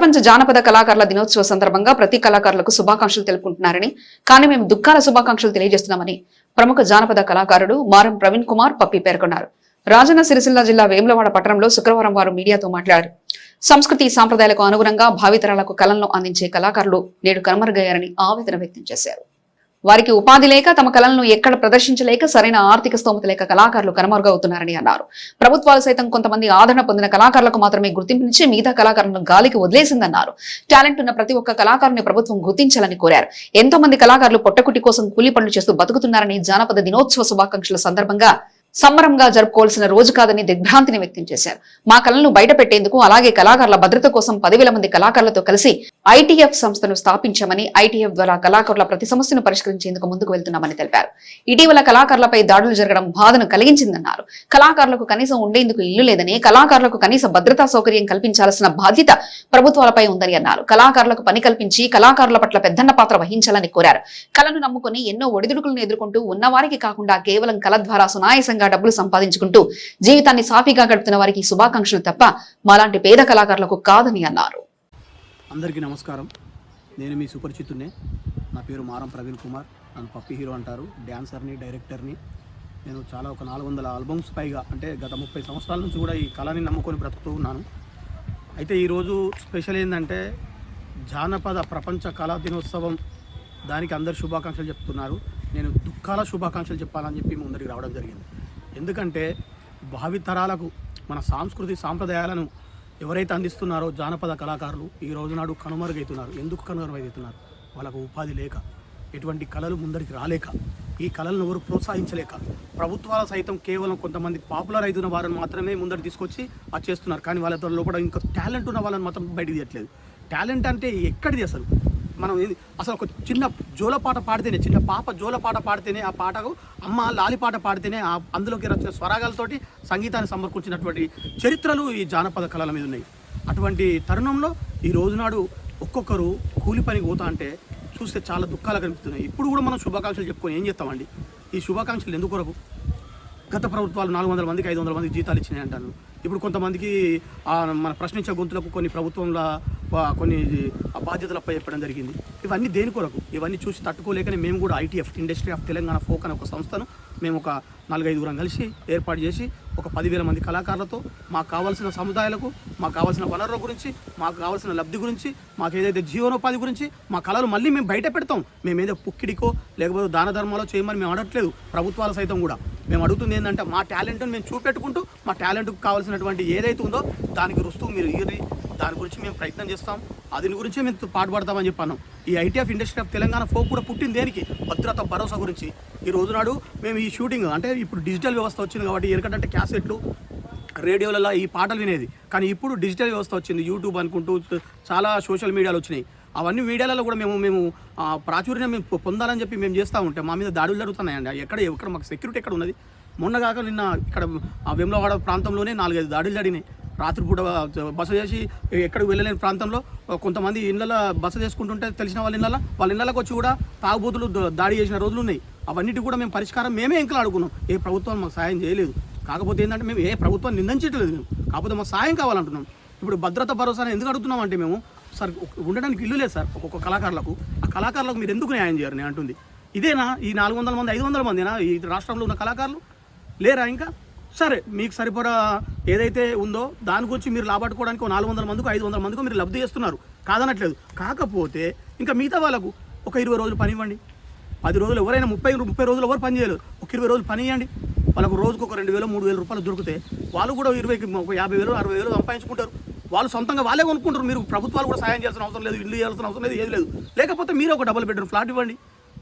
ప్రపంచ జానపద కళాకారుల దినోత్సవ సందర్భంగా ప్రతి కళాకారులకు శుభాకాంక్షలు తెలుపుకుంటున్నారని కానీ మేము దుఃఖాల శుభాకాంక్షలు తెలియజేస్తున్నామని ప్రముఖ జానపద కళాకారుడు మారం ప్రవీణ్ కుమార్ పప్పి పేర్కొన్నారు. రాజన్న సిరిసిల్ల జిల్లా వేములవాడ పట్టణంలో శుక్రవారం వారు మీడియాతో మాట్లాడారు. సంస్కృతి సాంప్రదాయాలకు అనుగుణంగా భావితరాలకు కళలను అందించే కళాకారులు నేడు కనుమరుగయ్యారని ఆవేదన వ్యక్తం చేశారు. వారికి ఉపాధి లేక తమ కళలను ఎక్కడ ప్రదర్శించలేక సరైన ఆర్థిక స్తోమత లేక కళాకారులు కనుమరుగవుతున్నారని అన్నారు. ప్రభుత్వాలు సైతం కొంతమంది ఆదరణ పొందిన కళాకారులకు మాత్రమే గుర్తింపునిచ్చి మిగతా కళాకారులను గాలికి వదిలేసిందన్నారు. టాలెంట్ ఉన్న ప్రతి ఒక్క కళాకారుని ప్రభుత్వం గుర్తించాలని కోరారు. ఎంతో మంది కళాకారులు పొట్టకుటి కోసం కూలీ పనులు చేస్తూ బతుకుతున్నారని జానపద దినోత్సవ శుభాకాంక్షల సందర్భంగా సంబరంగా జరుపుకోవాల్సిన రోజు కాదని దిగ్భ్రాంతిని వ్యక్తం చేశారు. మా కళలను బయట పెట్టేందుకు అలాగే కళాకారుల భద్రత కోసం పదివేల మంది కళాకారులతో కలిసి ఐటీఎఫ్ సంస్థను స్థాపించామని ఐటీఎఫ్ ద్వారా కళాకారుల ప్రతి సమస్యను పరిష్కరించేందుకు ముందుకు వెళ్తున్నామని తెలిపారు. ఇటీవల కళాకారులపై దాడులు జరగడం బాధను కలిగించిందన్నారు. కళాకారులకు కనీసం ఉండేందుకు ఇల్లు లేదని కళాకారులకు కనీస భద్రతా సౌకర్యం కల్పించాల్సిన బాధ్యత ప్రభుత్వాలపై ఉందని అన్నారు. కళాకారులకు పని కల్పించి కళాకారుల పట్ల పెద్దన్న పాత్ర వహించాలని కోరారు. కళను నమ్ముకుని ఎన్నో ఒడిదుడుకులను ఎదుర్కొంటూ ఉన్నవారికి కాకుండా కేవలం కళ ద్వారా సునాయసంగా డబ్బులు సంపాదించుకుంటూ జీవితాన్ని సాఫీగా గడుపుతున్న వారికి శుభాకాంక్షలు తప్ప మాలాంటి పేద కళాకారులకు కాదని అన్నారు. అందరికీ నమస్కారం. నేను మీ సుపరిచితున్నే నా పేరు మారం ప్రవీణ్ కుమార్. నన్ను పప్పి హీరో అంటారు. డ్యాన్సర్ని డైరెక్టర్ని. నేను చాలా ఒక నాలుగు వందల ఆల్బమ్స్ పైగా అంటే గత ముప్పై సంవత్సరాల నుంచి కూడా ఈ కళని నమ్ముకొని బ్రతుకుతూ ఉన్నాను. అయితే ఈరోజు స్పెషల్ ఏంటంటే జానపద ప్రపంచ కళా దినోత్సవం. దానికి అందరు శుభాకాంక్షలు చెప్తున్నారు. నేను దుఃఖాల శుభాకాంక్షలు చెప్పాలని చెప్పి ముందరికి రావడం జరిగింది. ఎందుకంటే భావితరాలకు మన సాంస్కృతి సాంప్రదాయాలను ఎవరైతే అందిస్తున్నారో జానపద కళాకారులు ఈ రోజు నాడు కనుమరుగవుతున్నారు ఎందుకు కనుమరుగవుతున్నారు వాళ్ళకు ఉపాధి లేక ఎటువంటి కళలు ముందరికి రాలేక ఈ కళలను ఎవరు ప్రోత్సహించలేక ప్రభుత్వాలు సైతం కేవలం కొంతమంది పాపులర్ అవుతున్న వారిని మాత్రమే ముందర తీసుకొచ్చి అది చేస్తున్నారు. కానీ వాళ్ళతో లోపల ఇంకా టాలెంట్ ఉన్న వాళ్ళని మాత్రం బయటకు తీయట్లేదు. టాలెంట్ అంటే ఎక్కడిది అసలు? మనం అసలు ఒక చిన్న జోల పాట పాడితేనే చిన్న పాప జోల పాట పాడితేనే ఆ పాటకు అమ్మ లాలి పాట పాడితేనే ఆ అందులోకి వచ్చిన స్వరాగాలతోటి సంగీతాన్ని సమర్పించినటువంటి చరిత్రలు ఈ జానపద కళల మీద ఉన్నాయి. అటువంటి తరుణంలో ఈ రోజునాడు ఒక్కొక్కరు కూలి పనికి పోతా అంటే చూస్తే చాలా దుఃఖాలు కనిపిస్తున్నాయి. ఇప్పుడు కూడా మనం శుభాకాంక్షలు చెప్పుకొని ఏం చేస్తామండి? ఈ శుభాకాంక్షలు ఎందుకు కొరకు? గత ప్రభుత్వాలు నాలుగు వందల మందికి ఐదు వందల మందికి జీతాలు ఇచ్చినాయి అంటాను ఇప్పుడు కొంతమందికి మన ప్రశ్నించే గొంతులకు కొన్ని ప్రభుత్వంలో కొన్ని బాధ్యతలపై చెప్పడం జరిగింది. ఇవన్నీ దేని కొరకు? ఇవన్నీ చూసి తట్టుకోలేకనే మేము కూడా ITF industry of Telangana folk అనే ఒక సంస్థను మేము ఒక నాలుగైదుగురం కలిసి ఏర్పాటు చేసి ఒక పదివేల మంది కళాకారులతో మాకు కావాల్సిన సముదాయాలకు మాకు కావాల్సిన వనరుల గురించి మాకు కావాల్సిన లబ్ధి గురించి మాకు ఏదైతే జీవనోపాధి గురించి మా కళలు మళ్ళీ మేము బయట పెడతాం. మేము ఏదో పుక్కిడికో లేకపోతే దాన ధర్మాలో చేయమని మేము అడగట్లేదు ప్రభుత్వాల సైతం కూడా. మేము అడుగుతుంది ఏంటంటే మా టాలెంట్ని మేము చూపెట్టుకుంటూ మా టాలెంట్కి కావాల్సినటువంటి ఏదైతే ఉందో దానికి రుస్తూ మీరు దాని గురించి మేము ప్రయత్నం చేస్తాం. దీని గురించి మేము పాటుపడతామని చెప్పాను. ఈ ITF industry of Telangana folk కూడా పుట్టింది దేనికి? భద్రత భరోసా గురించి. ఈ రోజు నాడు మేము ఈ షూటింగ్ అంటే ఇప్పుడు డిజిటల్ వ్యవస్థ వచ్చింది కాబట్టి ఎందుకంటే క్యాసెట్లు రేడియోలలో ఈ పాటలు వినేది. కానీ ఇప్పుడు డిజిటల్ వ్యవస్థ వచ్చింది. యూట్యూబ్ అనుకుంటూ చాలా సోషల్ మీడియాలు వచ్చినాయి. అవన్నీ మీడియాలలో కూడా మేము మేము ప్రాచుర్యం మేము పొందాలని చెప్పి మేము చేస్తూ ఉంటే మా మీద దాడులు జరుగుతున్నాయండి. ఎక్కడ ఎక్కడ మాకు సెక్యూరిటీ ఎక్కడ ఉన్నది? మొన్నగాక నిన్న ఇక్కడ వెమ్లవాడ ప్రాంతంలోనే నాలుగైదు దాడులు జరిగినాయి. రాత్రిపూట బస చేసి ఎక్కడికి వెళ్ళలేని ప్రాంతంలో కొంతమంది ఇళ్ళ బస చేసుకుంటుంటే తెలిసిన వాళ్ళ ఇళ్ళ వాళ్ళ ఇళ్ళకి వచ్చి కూడా తాగుబోతులు దాడి చేసిన రోజులు ఉన్నాయి. అవన్నిటి కూడా మేము పరిష్కారం మేమే ఇంకా అడుగున్నాం ఏ ప్రభుత్వం మాకు సాయం చేయలేదు. కాకపోతే ఏంటంటే మేము ఏ ప్రభుత్వం నిందించట్లేదు మేము. కాకపోతే మాకు సాయం కావాలంటున్నాం. ఇప్పుడు భద్రత భరోసాను ఎందుకు అడుగుతున్నాం అంటే మేము సార్ ఉండడానికి ఇల్లు లేదు సార్ ఒక్కొక్క కళాకారులకు. ఆ కళాకారులకు మీరు ఎందుకు న్యాయం చేయరు నేను అంటుంది. ఇదేనా? ఈ నాలుగు వందల మంది ఐదు వందల మందినా? ఈ రాష్ట్రంలో ఉన్న కళాకారులు లేరా ఇంకా? సరే మీకు సరిపడా ఏదైతే ఉందో దాని గురించి మీరు లాభట్టుకోవడానికి ఒక నాలుగు వందల మందికి ఐదు వందల మందికి మీరు లబ్ధి చేస్తున్నారు. కాదనట్లేదు. కాకపోతే ఇంకా మిగతా వాళ్ళకు ఒక ఇరవై రోజులు పని ఇవ్వండి. పది రోజులు ఎవరైనా ముప్పై ముప్పై రోజులు ఎవరు పని చేయలేదు ఒక ఇరవై రోజులు పని ఇవ్వండి వాళ్ళకు రోజుకు ఒక రెండు వేలు మూడు వేల రూపాయలు దొరికితే వాళ్ళు కూడా ఇరవైకి ఒక యాభై వేలు అరవై వేలు సంపాదించుకుంటారు. వాళ్ళు సొంతంగా వాళ్ళే కొనుక్కుంటారు. మీరు ప్రభుత్వాలు కూడా సాయం చేయాల్సిన అవసరం లేదు ఇల్లు చేయాల్సిన అవసరం లేదు ఏది లేదు. లేకపోతే మీరు ఒక డబుల్ బెడ్రూమ్ ఫ్లాట్ ఇవ్వండి.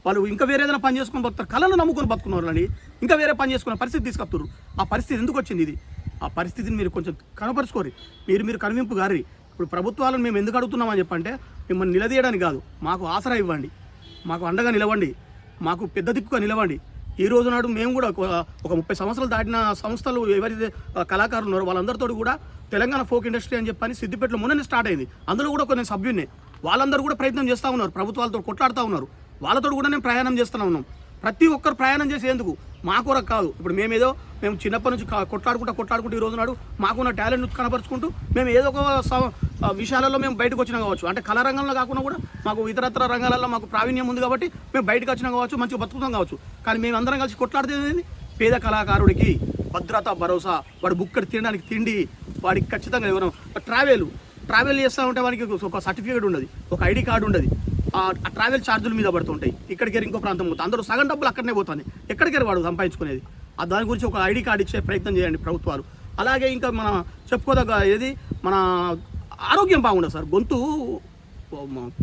వాళ్ళు ఇంకా వేరే ఏదైనా పని చేసుకొని బతుకుతారు. కళను నమ్ముకొని బతుకున్నారు ఇంకా వేరే పని చేసుకున్న పరిస్థితి తీసుకొస్తారు ఆ పరిస్థితి ఎందుకు వచ్చింది ఇది? ఆ పరిస్థితిని మీరు కొంచెం కనపరుచుకోరు. మీరు మీరు కనువింపు గారి ఇప్పుడు ప్రభుత్వాలను మేము ఎందుకు అడుగుతున్నామని చెప్పంటే మిమ్మల్ని నిలదీయడానికి కాదు. మాకు ఆసరా ఇవ్వండి. మాకు అండగా నిలవండి. మాకు పెద్ద దిక్కుగా నిలవండి. ఈ రోజు నాడు మేము కూడా ఒక- ముప్పై సంవత్సరాలు దాటిన సంస్థలు ఎవరైతే కళాకారులు ఉన్నారో వాళ్ళందరితో కూడా తెలంగాణ ఫోక్ ఇండస్ట్రీ అని చెప్పని సిద్దిపేటలో మొన్ననే స్టార్ట్ అయింది. అందులో కూడా కొన్ని సభ్యున్నే వాళ్ళందరూ కూడా ప్రయత్నం చేస్తూ ఉన్నారు. ప్రభుత్వాలతో కొట్లాడుతూ ఉన్నారు. వాళ్ళతో కూడా నేను ప్రయాణం చేస్తూనే ఉన్నాం. ప్రతి ఒక్కరు ప్రయాణం చేసేందుకు మా కొరకు కాదు. ఇప్పుడు మేమేదో మేము చిన్నప్పటి నుంచి కొట్లాడుకుంటా కొట్లాడుకుంటూ ఈ రోజు నాడు మాకున్న టాలెంట్ కనపరుచుకుంటూ మేము ఏదో ఒక స- విషయాలలో మేము బయటకు వచ్చినా కావచ్చు. అంటే కళా రంగంలో కాకుండా కూడా మాకు ఇతరత్ర రంగాలలో మాకు ప్రావీణ్యం ఉంది కాబట్టి మేము బయటకు వచ్చినా కావచ్చు మంచిగా బతుకుతాం కావచ్చు. కానీ మేము అందరం కలిసి కొట్లాడుతుంది పేద కళాకారుడికి భద్రత భరోసా వాడు బుక్కడి తినడానికి తిండి వాడికి ఖచ్చితంగా ఎవరు ట్రావెల్. ట్రావెల్ చేస్తూ ఉంటే వానికి ఒక సర్టిఫికేట్ ఉండదు ఒక ఐడి కార్డు ఉండదు. ట్రావెల్ ఛార్జీల మీద పడుతుంటాయి. ఇక్కడికి ఇంకో ప్రాంతం పోతుంది. అందరూ సగం డబ్బులు అక్కడనే పోతుంది. ఎక్కడికి వాడు సంపాదించుకునేది? ఆ దాని గురించి ఒక ఐడి కార్డు ఇచ్చే ప్రయత్నం చేయండి ప్రభుత్వాలు. అలాగే ఇంకా మన చెప్పుకోదగ్గ ఏది? మన ఆరోగ్యం బాగుండదు సార్. గొంతు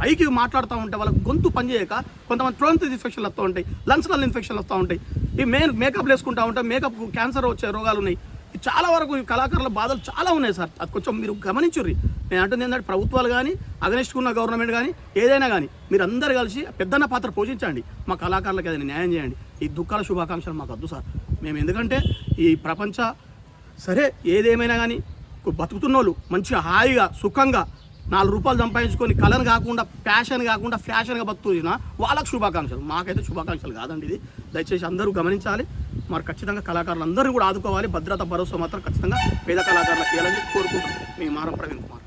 పైకి మాట్లాడుతూ ఉంటే వాళ్ళకి గొంతు పనిచేయక కొంతమంది థ్రోన్ ఇన్ఫెక్షన్లు వస్తూ ఉంటాయి. లంగ్స్లలో ఇన్ఫెక్షన్లు వస్తూ ఉంటాయి. ఈ మెయిన్ మేకప్ వేసుకుంటూ ఉంటే. మేకప్ క్యాన్సర్ వచ్చే రోగాలు ఉన్నాయి. చాలా వరకు ఈ కళాకారుల బాధలు చాలా ఉన్నాయి సార్. అది కొంచెం మీరు గమనించుర్రి. నేను అంటుంది ఏంటంటే ప్రభుత్వాలు కానీ అగనిస్ట్ గవర్నమెంట్ కానీ ఏదైనా కానీ మీరు అందరు కలిసి పెద్దన్న పాత్ర పోషించండి. మా కళాకారులకు ఏదైనా న్యాయం చేయండి. ఈ దుఃఖాల శుభాకాంక్షలు మాకు వద్దు సార్. మేము ఎందుకంటే ఈ ప్రపంచ సరే ఏదేమైనా కానీ బతుకుతున్న వాళ్ళు మంచిగా హాయిగా సుఖంగా నాలుగు రూపాయలు సంపాదించుకొని కళను కాకుండా ప్యాషన్ కాకుండా ఫ్యాషన్గా బతుకుతున్నా వాళ్ళకి శుభాకాంక్షలు. మాకైతే శుభాకాంక్షలు కాదండి ఇది. దయచేసి అందరూ గమనించాలి. మరి ఖచ్చితంగా కళాకారులు అందరూ కూడా ఆదుకోవాలి. భద్రత భరోసా మాత్రం ఖచ్చితంగా పేద కళాకారులకు చేయాలని కోరుకుంటున్నాం. మీ మారం ప్రవీణ్ కుమార్.